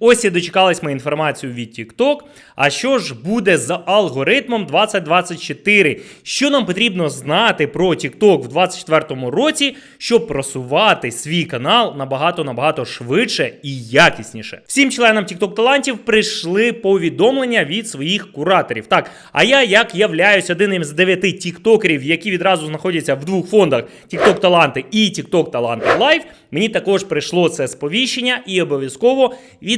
Ось і дочекались ми інформацію від TikTok. А що ж буде за алгоритмом 2024? Що нам потрібно знати про TikTok в 2024 році, щоб просувати свій канал набагато набагато швидше і якісніше? Всім членам TikTok талантів прийшли повідомлення від своїх кураторів. Так, а я як являюсь одним з дев'яти тіктокерів, які відразу знаходяться в двох фондах: TikTok таланти і TikTok таланти Live, Мені також прийшло це сповіщення, і обов'язково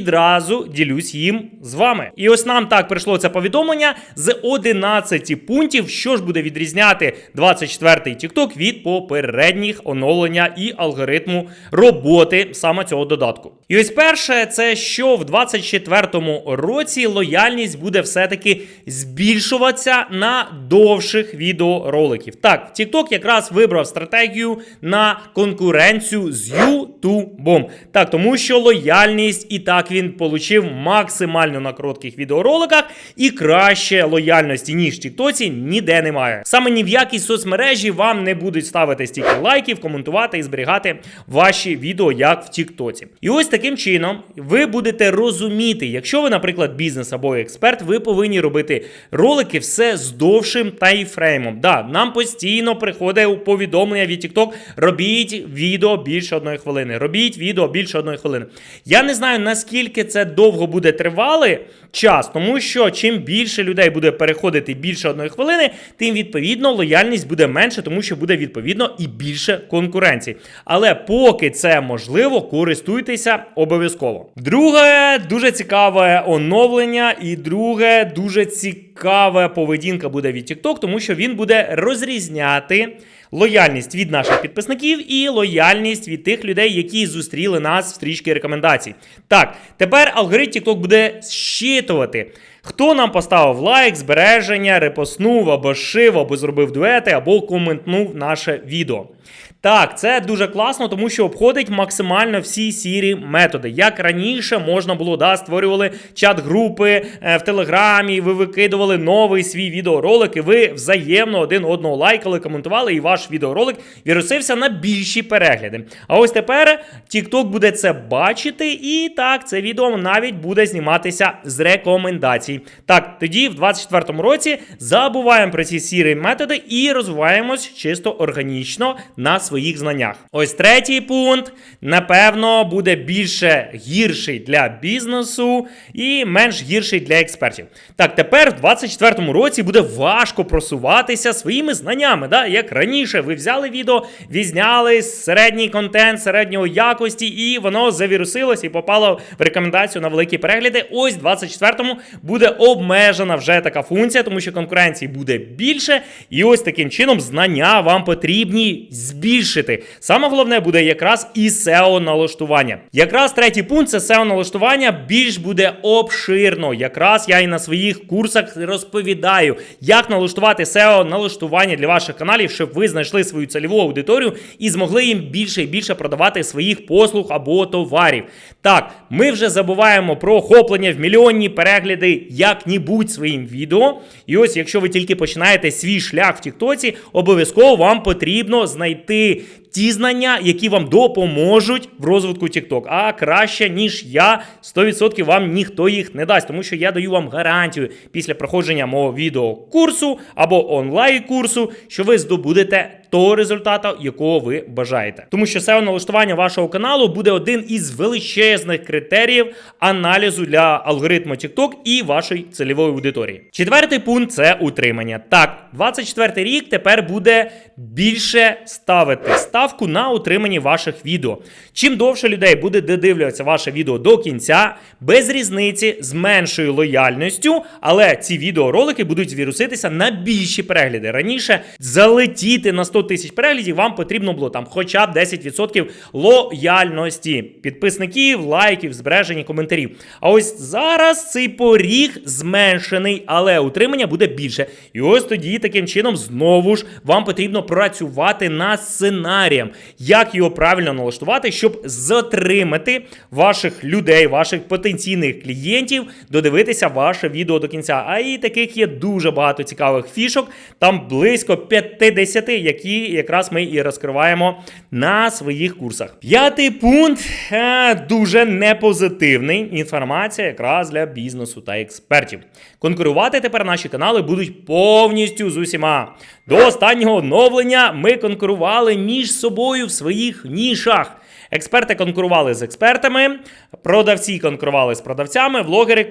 відразу ділюсь їм з вами. І ось нам так прийшло це повідомлення з 11 пунктів, що ж буде відрізняти 24-й TikTok від попередніх оновлення і алгоритму роботи саме цього додатку. І ось перше, це що в 24-му році лояльність буде все-таки збільшуватися на довших відеороликів. Так, TikTok якраз вибрав стратегію на конкуренцію з Ютубом. Так, тому що лояльність і так він получив максимально на коротких відеороликах, і краще лояльності, ніж в Тіктоці, ніде немає. Саме ні в якій соцмережі вам не будуть ставити стільки лайків, коментувати і зберігати ваші відео, як в Тіктоці. І ось таким чином ви будете розуміти, якщо ви, наприклад, бізнес або експерт, ви повинні робити ролики все з довшим тайфреймом. Да, нам постійно приходить повідомлення від TikTok, робіть відео більше одної хвилини. Робіть відео більше одної хвилини. Я не знаю, наскільки це довго буде тривали час, тому що чим більше людей буде переходити більше одної хвилини, тим відповідно лояльність буде менше, тому що буде відповідно і більше конкуренції. Але поки це можливо, користуйтеся обов'язково. Друге, дуже цікаве оновлення, і друге, дуже цікава поведінка буде від TikTok, тому що він буде розрізняти. Лояльність від наших підписників і лояльність від тих людей, які зустріли нас в стрічці рекомендацій. Так, тепер алгоритм TikTok буде щитувати, хто нам поставив лайк, збереження, репостнув або шив, або зробив дуети, або коментнув наше відео. Так, це дуже класно, тому що обходить максимально всі сірі методи. Як раніше можна було, да, створювали чат-групи е, в Телеграмі, ви викидували новий свій відеоролик, і ви взаємно один одного лайкали, коментували, і ваш відеоролик вірусився на більші перегляди. А ось тепер TikTok буде це бачити, і так, це відео навіть буде зніматися з рекомендацій. Так, тоді в 24-му році забуваємо про ці сірі методи і розвиваємось чисто органічно на своїх знаннях. Ось третій пункт, напевно, буде більше гірший для бізнесу і менш гірший для експертів. Так, тепер в 24-му році буде важко просуватися своїми знаннями. Да? Як раніше, ви взяли відео, відзняли середній контент середньої якості, і воно завірусилось і попало в рекомендацію на великі перегляди. Ось в 24-му буде обмежена вже така функція, тому що конкуренції буде більше. І ось таким чином знання вам потрібні збільшити. Саме головне буде якраз і SEO налаштування. Якраз третій пункт це SEO налаштування більш буде обширно. Якраз я і на своїх курсах розповідаю, як налаштувати SEO налаштування для ваших каналів, щоб ви знайшли свою цільову аудиторію і змогли їм більше і більше продавати своїх послуг або товарів. Так, ми вже забуваємо про охоплення в мільйонні перегляди як-нібудь своїм відео. І ось, якщо ви тільки починаєте свій шлях в Тіктоці, обов'язково вам потрібно знайти Hey, ті знання, які вам допоможуть в розвитку TikTok. А краще, ніж я, 100% вам ніхто їх не дасть, тому що я даю вам гарантію після проходження мого відеокурсу або онлайн-курсу, що ви здобудете того результату, якого ви бажаєте. Тому що SEO налаштування вашого каналу буде один із величезних критеріїв аналізу для алгоритму TikTok і вашої цільової аудиторії. Четвертий пункт це утримання. Так, 24 рік тепер буде більше ставити ставку на утриманні ваших відео. Чим довше людей буде додивлюватися ваше відео до кінця, без різниці з меншою лояльністю, але ці відеоролики будуть віруситися на більші перегляди. Раніше залетіти на 100 тисяч переглядів вам потрібно було там хоча б 10% лояльності, підписників, лайків, збережені коментарів. А ось зараз цей поріг зменшений, але утримання буде більше. І ось тоді таким чином знову ж вам потрібно працювати на сценарії сценарієм, як його правильно налаштувати, щоб затримати ваших людей, ваших потенційних клієнтів, додивитися ваше відео до кінця. А і таких є дуже багато цікавих фішок. Там близько 50, які якраз ми і розкриваємо на своїх курсах. П'ятий пункт е, дуже непозитивний. Інформація якраз для бізнесу та експертів. Конкурувати тепер наші канали будуть повністю з усіма. До останнього оновлення ми конкурували між собою в своїх нішах. Експерти конкурували з експертами, продавці конкурували з продавцями, влогери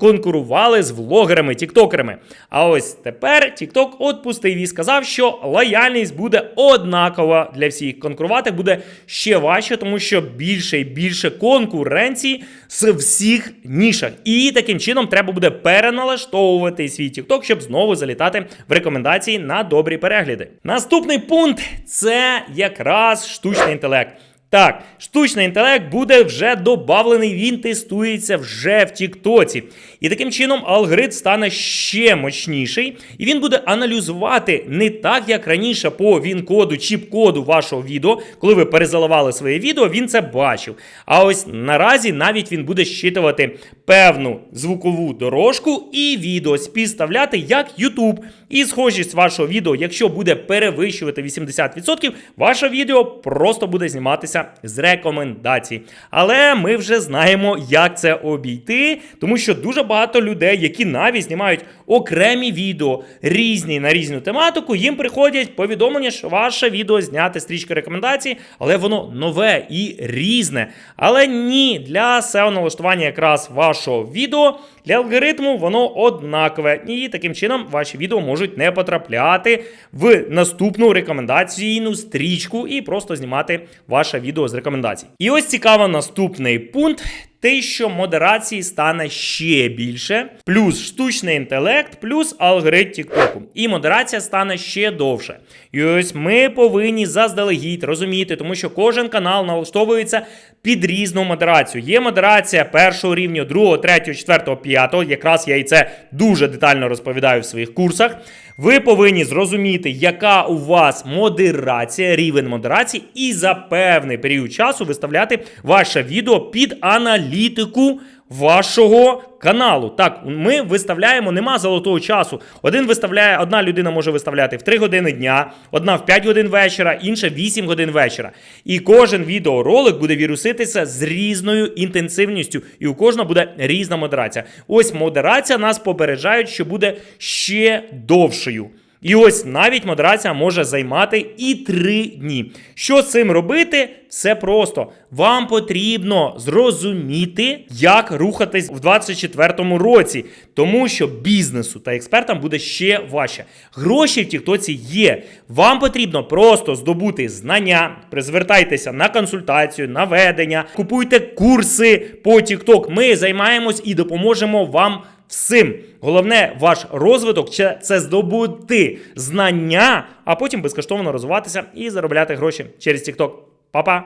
конкурували з влогерами, тіктокерами. А ось тепер TikTok отпустив і сказав, що лояльність буде однакова для всіх. Конкурувати буде ще важче, тому що більше і більше конкуренції з всіх нішах. І таким чином треба буде переналаштовувати свій TikTok, щоб знову залітати в рекомендації на добрі перегляди. Наступний пункт це якраз штучний інтелект. Так, штучний інтелект буде вже добавлений, він тестується вже в Тіктоці. І таким чином алгоритм стане ще мощніший, і він буде аналізувати не так, як раніше по він-коду, чіп-коду вашого відео, коли ви перезаливали своє відео, він це бачив. А ось наразі навіть він буде щитувати певну звукову дорожку і відео співставляти як YouTube. І схожість вашого відео, якщо буде перевищувати 80%, ваше відео просто буде зніматися з рекомендацій. Але ми вже знаємо, як це обійти, тому що дуже багато людей, які навіть знімають окремі відео різні на різну тематику, їм приходять повідомлення, що ваше відео зняти стрічка рекомендацій, але воно нове і різне. Але ні, для SEO налаштування якраз вашого відео. Для алгоритму воно однакове, і таким чином ваші відео можуть не потрапляти в наступну рекомендаційну стрічку і просто знімати ваше відео з рекомендацій. І ось цікаво наступний пункт. Те, що модерації стане ще більше, плюс штучний інтелект, плюс алгоритм Тіктоку. І модерація стане ще довше. І ось ми повинні заздалегідь розуміти, тому що кожен канал налаштовується під різну модерацію. Є модерація першого рівня, другого, третього, четвертого, п'ятого. Якраз я і це дуже детально розповідаю в своїх курсах. Ви повинні зрозуміти, яка у вас модерація, рівень модерації, і за певний період часу виставляти ваше відео під аналітику вашого каналу. Так, ми виставляємо, нема золотого часу. Один виставляє, одна людина може виставляти в 3 години дня, одна в 5 годин вечора, інша 8 годин вечора. І кожен відеоролик буде віруситися з різною інтенсивністю, і у кожного буде різна модерація. Ось модерація нас попереджають, що буде ще довшою. І ось навіть модерація може займати і три дні. Що з цим робити? Все просто. Вам потрібно зрозуміти, як рухатись в 2024 році, тому що бізнесу та експертам буде ще важче. Гроші в Тіктоці є. Вам потрібно просто здобути знання, звертайтеся на консультацію, на ведення, купуйте курси по Тікток. Ми займаємось і допоможемо вам всім. Головне, ваш розвиток це- здобути знання, а потім безкоштовно розвиватися і заробляти гроші через TikTok. Па-па!